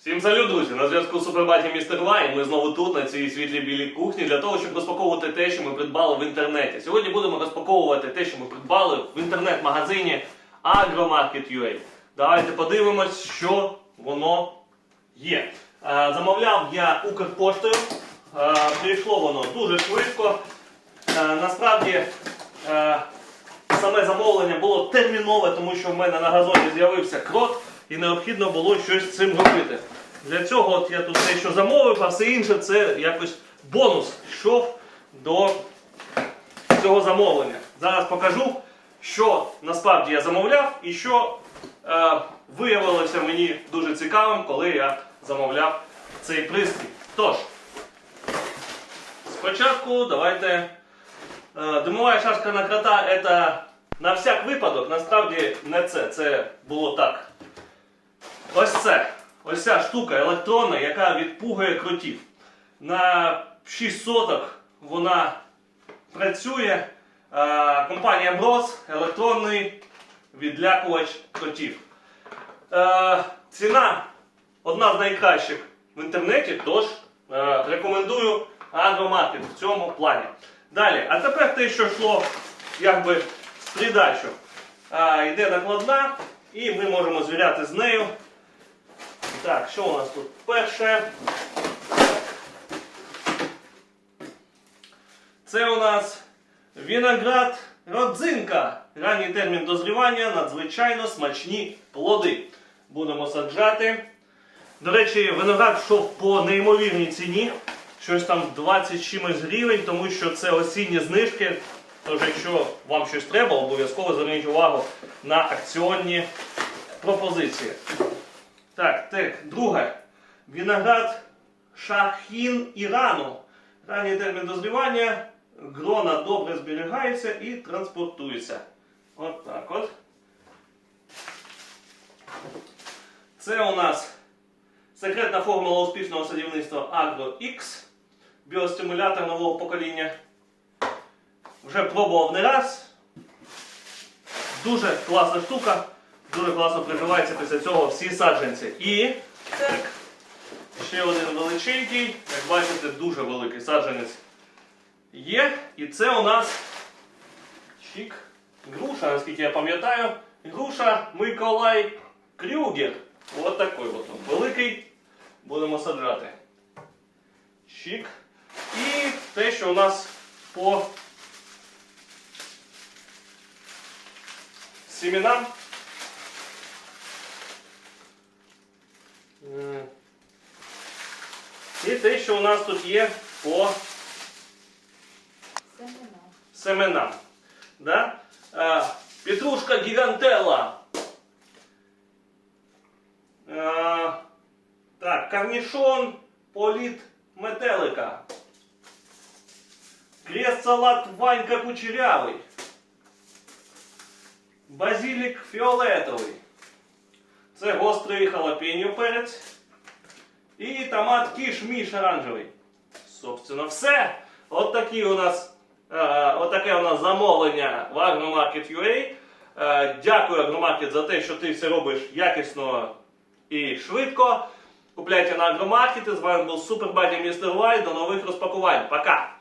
Всім салют, друзі! На зв'язку Супербаті Містер Лай. Ми знову тут, на цій світлій білій кухні, для того, щоб розпаковувати те, що ми придбали в інтернеті. Сьогодні будемо розпаковувати те, що ми придбали в інтернет-магазині Agromarket.ua. Давайте подивимось, що воно є. Е, Замовляв я Укрпоштою. Е, Прийшло воно дуже швидко. Е, Насправді. Саме замовлення було термінове, тому що в мене на газоні з'явився крот і необхідно було щось з цим робити. Для цього от я тут дещо замовив, а все інше це якось бонус йшов до цього замовлення. Зараз покажу, що насправді я замовляв і що е, виявилося мені дуже цікавим, коли я замовляв цей пристрій. Тож, спочатку давайте. Е, Димова шашка на крота это на всяк випадок, насправді не це. Це було так. Ось це. Ось ця штука електронна, яка відпугує кротів. На 6 соток вона працює. Компанія Bros електронний відлякувач кротів. Ціна одна з найкращих в інтернеті, тож рекомендую агромаркет в цьому плані. Далі, а тепер те, що йшло якби з придачу. Йде накладна, і ми можемо звіряти з нею. Так, що у нас тут? Перше. Це у нас виноград родзинка. Ранній термін дозрівання, надзвичайно смачні плоди. Будемо саджати. До речі, виноград йшов по неймовірній ціні. Щось там 20 чимось гривень, тому що це осінні знижки. Тож, якщо вам щось треба, обов'язково зверніть увагу на акціонні пропозиції. Так, так, друге. Виноград Шахін Ірану. Ранній термін дозрівання. Грона добре зберігається і транспортується. От так от. Це у нас секретна формула успішного садівництва Agro X. Біостимулятор нового покоління. Вже пробував не раз. Дуже класна штука. Дуже класно приживаються після цього всі саджанці. І так, ще один величенький, як бачите, дуже великий саджанець є. І це у нас чик, груша, наскільки я пам'ятаю. Груша Миколай Крюгер. Ось такий от он, великий. Будемо саджати. Чик. І те, що у нас по семенам. І те, що у нас тут є по Семена. семенам. Да? А, петрушка гігантела. А, так, корнішон політ метелика. Крест салат Ванька Кучерявий. Базилік фіолетовий. Це гострий халапеньо перець. І томат кіш-міш оранжевий. Собственно, все. От такі у нас, е, от таке у нас замовлення в Agromarket.ua. Е, дякую Agromarket за те, що ти все робиш якісно і швидко. Купляйте на Agromarket. З вами був Супербаді Містер Лай. До нових розпакувань. Пока!